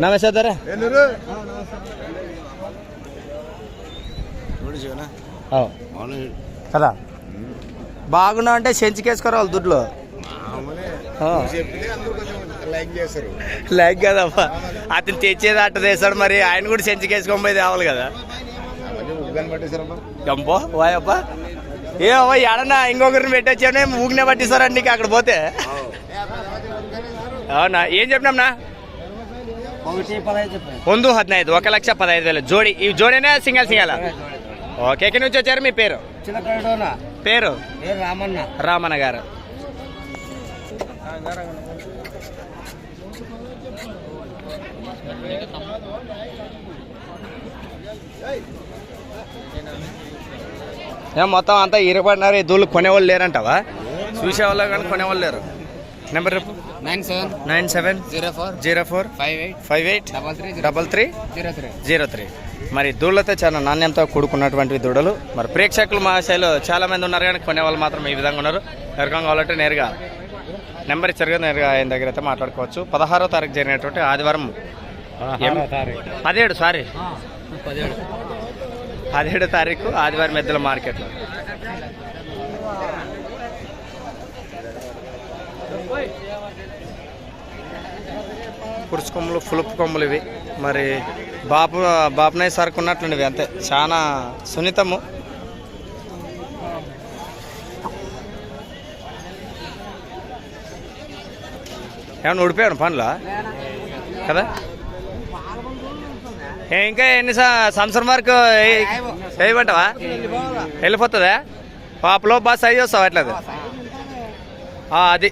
నమస్తే ధర కదా? బాగున్నా అంటే సెంచుకేసుకోరా వాళ్ళు దుడ్లు. ఆ. లైక్ కదమ్మా. అతను తెచ్చేది అట్ట తెస్తాడు మరి ఆయన కూడా సెంచుకేసుకొని పోయి తేవాలి కదా. గంపో వాయప్ప. ఏ అవ్వ ఎడన్నా ఇంకొకరిని పెట్టొచ్చానే ఊగినే పట్టిస్తారండి నీకు అక్కడ పోతే. అవునా ఏం చెప్పినాంనా ఒకటి పదహైదు చెప్పండి ಒಂದು ಹದಿನೈದು ఒక లక్ష పదహైదు వేలు జోడి ఈ జోడీనే సింగల్ సింగల్ ఓకే ఎక్కడి నుంచి వచ్చారు మీ పేరు చిలకడోన పేరు ఏ రామన్న రామన్న గారు ఏం మొత్తం అంతా ఇరపడినారు ఈ దూళ్ళు కొనేవాళ్ళు లేరంటావా చూసేవాళ్ళు కానీ కొనేవాళ్ళు లేరు నెంబర్ చెప్పు. Nine seven nine seven zero four zero four five eight five eight double three double three zero three. Zero three. మరి దూళ్ళతో చాలా నాణ్యంతో కూడుకున్నటువంటి దూడలు. మరి ప్రేక్షకులు మా శైలు చాలా మంది ఉన్నారు కానీ కొనేవాళ్ళు మాత్రం ఈ విధంగా ఉన్నారు. ఎవరికం కావాలంటే నేరుగా నెంబర్ ఇచ్చారు కదా నేరుగా ఆయన దగ్గర అయితే మాట్లాడుకోవచ్చు. పదహారో తారీఖు జరిగినటువంటి ఆదివారం పదిహేడు సారీ. పదిహేడు. పదిహేడు తారీఖు ఆదివారం మెద్దల మార్కెట్లో. పురుషు కొమ్ములు ఫులుపు కొమ్ములు ఇవి. మరి బాపు బాపునయ్య సరుకు ఉన్నట్లుండి ఇవి అంతే. చాలా సున్నితము. ఏమన్నా ఉడిపోయాను పనులా? కదా? ఇంకా ఎన్ని సంవత్సరం వరకు వేయమంటావా? వెళ్ళిపోతుందా? పాపలో బాగా సైజ్ వస్తావా అట్లేదు అది.